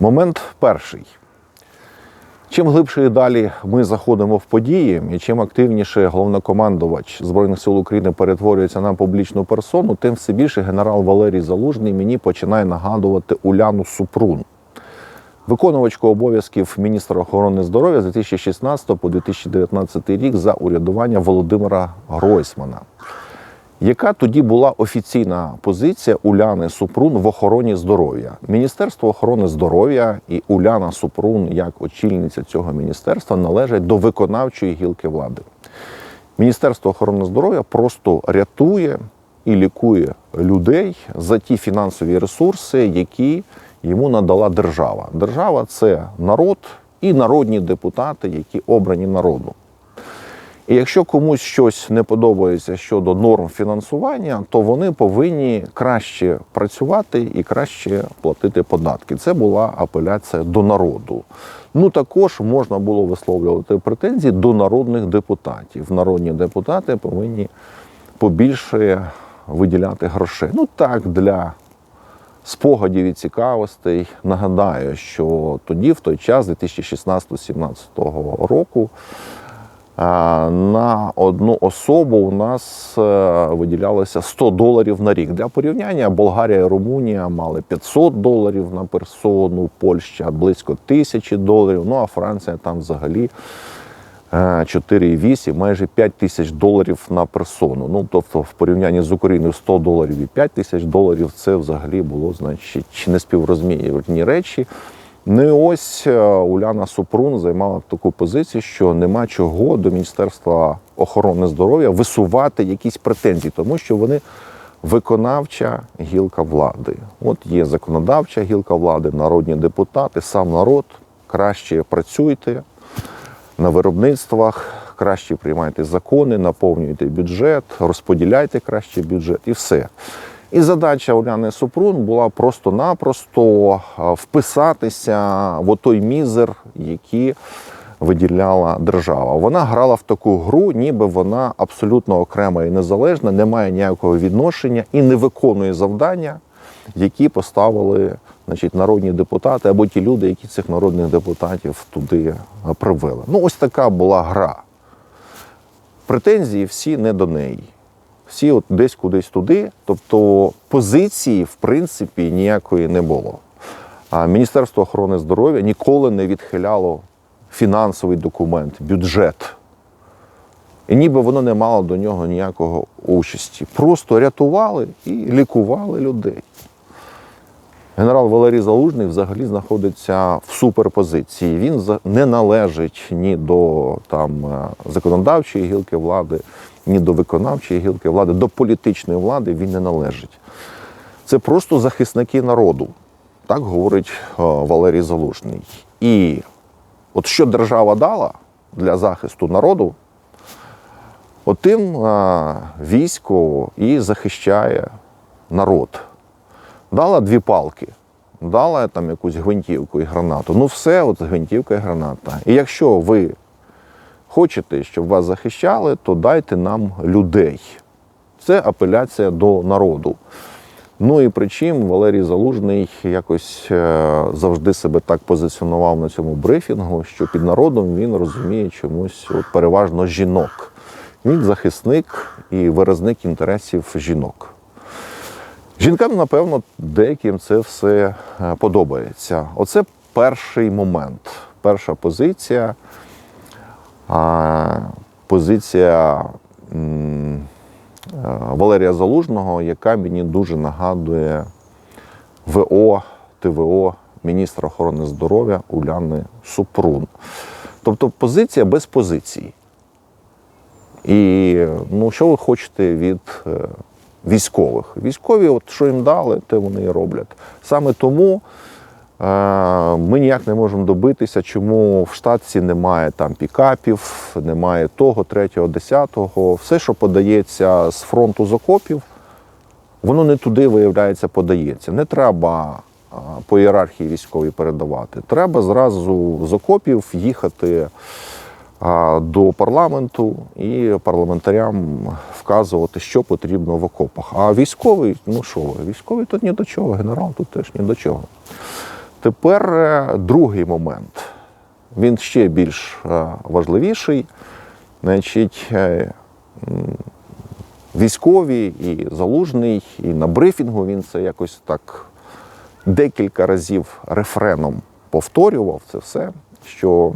Момент перший. Чим глибше і далі ми заходимо в події, і чим активніше головнокомандувач Збройних сил України перетворюється на публічну персону, тим все більше генерал Валерій Залужний мені починає нагадувати Уляну Супрун, виконувачку обов'язків міністра охорони здоров'я з 2016 по 2019 рік за урядування Володимира Гройсмана. Яка тоді була офіційна позиція Уляни Супрун в охороні здоров'я? Міністерство охорони здоров'я і Уляна Супрун, як очільниця цього міністерства, належать до виконавчої гілки влади. Міністерство охорони здоров'я просто рятує і лікує людей за ті фінансові ресурси, які йому надала держава. Держава це народ і народні депутати, які обрані народом. І якщо комусь щось не подобається щодо норм фінансування, то вони повинні краще працювати і краще платити податки. Це була апеляція до народу. Ну також можна було висловлювати претензії до народних депутатів. Народні депутати повинні побільше виділяти грошей. Ну так для спогадів і цікавостей. Нагадаю, що тоді, в той час, 2016-2017 року. А, На одну особу у нас е, виділялося 100 доларів на рік. Для порівняння Болгарія і Румунія мали 500 доларів на персону, Польща близько тисячі доларів. Ну а Франція там взагалі е, 4,8, майже 5 тисяч доларів на персону. Ну тобто, в порівнянні з Україною 100 доларів і 5 тисяч доларів це взагалі було значить неспіврозмірні речі. Ну і ось е, Уляна Супрун займала таку позицію, що нема чого до Міністерства охорони здоров'я висувати якісь претензії, тому що вони виконавча гілка влади. От є законодавча гілка влади, народні депутати, сам народ. Краще працюйте на виробництвах, краще приймайте закони, наповнюйте бюджет, розподіляйте краще бюджет і все. І задача Уляни Супрун була просто-напросто вписатися в той мізер, який виділяла держава. Вона грала в таку гру, ніби вона абсолютно окрема і незалежна, не має ніякого відношення і не виконує завдання, які поставили значить, народні депутати або ті люди, які цих народних депутатів туди привели. Ну, ось така була гра. Претензії всі не до неї всі от десь кудись туди. Тобто позиції, в принципі, ніякої не було. А Міністерство охорони здоров'я ніколи не відхиляло фінансовий документ, бюджет. І ніби воно не мало до нього ніякого участі. Просто рятували і лікували людей. Генерал Валерій Залужний взагалі знаходиться в суперпозиції. Він не належить ні до там, е, законодавчої гілки влади, ні до виконавчої гілки влади, до політичної влади він не належить. Це просто захисники народу. Так говорить е, Валерій Залужний. І от що держава дала для захисту народу, отим е, військо і захищає народ. Дала дві палки, дала там якусь гвинтівку і гранату. Ну все, от гвинтівка і граната. І якщо ви хочете, щоб вас захищали, то дайте нам людей. Це апеляція до народу. Ну і причим Валерій Залужний якось е, завжди себе так позиціонував на цьому брифінгу, що під народом він розуміє чомусь от переважно жінок. Він захисник і виразник інтересів жінок. Жінкам, напевно, деяким це все е, подобається. Оце перший момент, перша позиція. Позиція е, Валерія Залужного, яка мені дуже нагадує ВО, ТВО міністра охорони здоров'я Уляни Супрун. Тобто позиція без позиції. І ну, що ви хочете від е, військових? Військові, от що їм дали, те вони і роблять. Саме тому ми ніяк не можемо добитися, чому в штатці немає там пікапів, немає того, третього, десятого. Все, що подається з фронту з окопів, воно не туди, виявляється, подається. Не треба по ієрархії військовій передавати. Треба зразу з окопів їхати до парламенту і парламентарям вказувати, що потрібно в окопах. А військовий, ну що військовий тут ні до чого, генерал тут теж ні до чого. Тепер е, другий момент. Він ще більш е, важливіший. Значить, е, військові і залужний, і на брифінгу він це якось так декілька разів рефреном повторював це все, що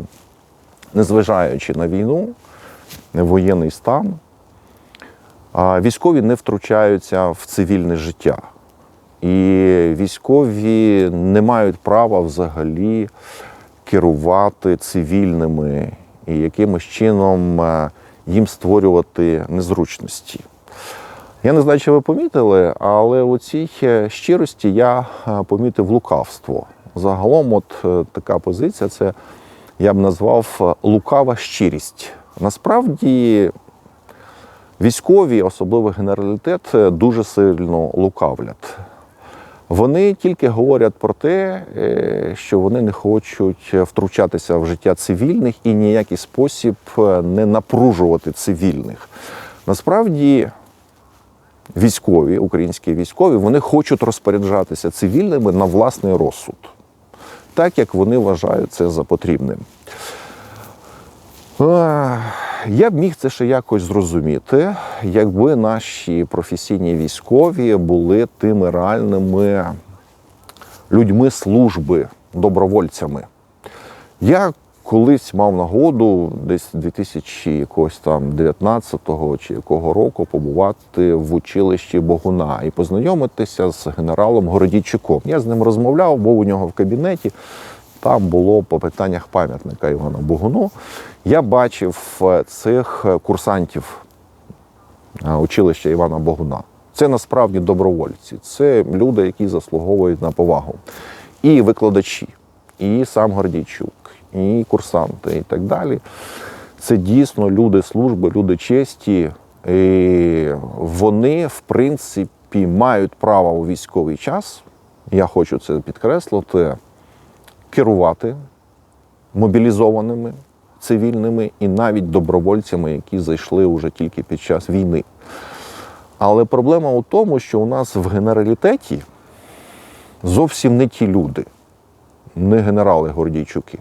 незважаючи на війну, воєнний стан, військові не втручаються в цивільне життя. І військові не мають права взагалі керувати цивільними і якимось чином е, їм створювати незручності. Я не знаю, чи ви помітили, але у цій е, щирості я е, помітив лукавство. Загалом, от така позиція це я б назвав лукава щирість. Насправді військові, особливо генералітет, дуже сильно лукавлять. Вони тільки говорять про те, е, що вони не хочуть втручатися в життя цивільних і ніякий спосіб е, не напружувати цивільних. Насправді, військові, українські військові, вони хочуть розпоряджатися цивільними на власний розсуд, так як вони вважають це за потрібним. Я б міг це ще якось зрозуміти, якби наші професійні військові були тими реальними людьми служби, добровольцями. Я колись мав нагоду десь 2019 чи якого року побувати в училищі Богуна і познайомитися з генералом Городійчуком. Я з ним розмовляв, був у нього в кабінеті. Там було по питаннях пам'ятника Івана Богуну. Я бачив е, цих курсантів е, училища Івана Богуна. Це насправді добровольці, це люди, які заслуговують на повагу. І викладачі, і сам Гордійчук, і курсанти, і так далі. Це дійсно люди служби, люди честі. І вони, в принципі, мають право у військовий час. Я хочу це підкреслити керувати мобілізованими цивільними і навіть добровольцями, які зайшли вже тільки під час війни. Але проблема у тому, що у нас в генералітеті зовсім не ті люди, не генерали Гордійчуки.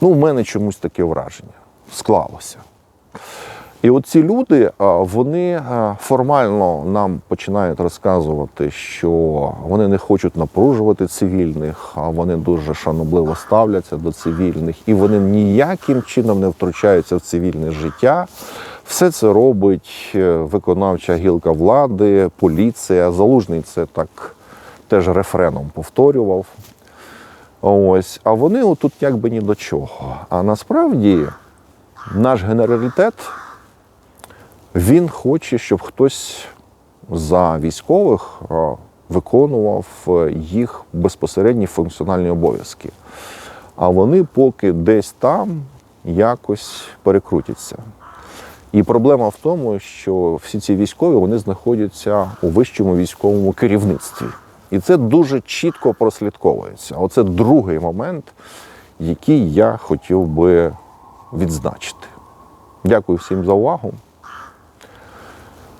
Ну, у мене чомусь таке враження склалося. І от ці люди, вони формально нам починають розказувати, що вони не хочуть напружувати цивільних, вони дуже шанобливо ставляться до цивільних, і вони ніяким чином не втручаються в цивільне життя. Все це робить е, виконавча гілка влади, поліція. Залужний це так теж рефреном повторював. Ось, а вони отут якби ні до чого. А насправді наш генералітет він хоче, щоб хтось за військових виконував е, їх безпосередні функціональні обов'язки. А вони поки десь там якось перекрутяться. І проблема в тому, що всі ці військові вони знаходяться у вищому військовому керівництві. І це дуже чітко прослідковується. Оце другий момент, який я хотів би відзначити. Дякую всім за увагу.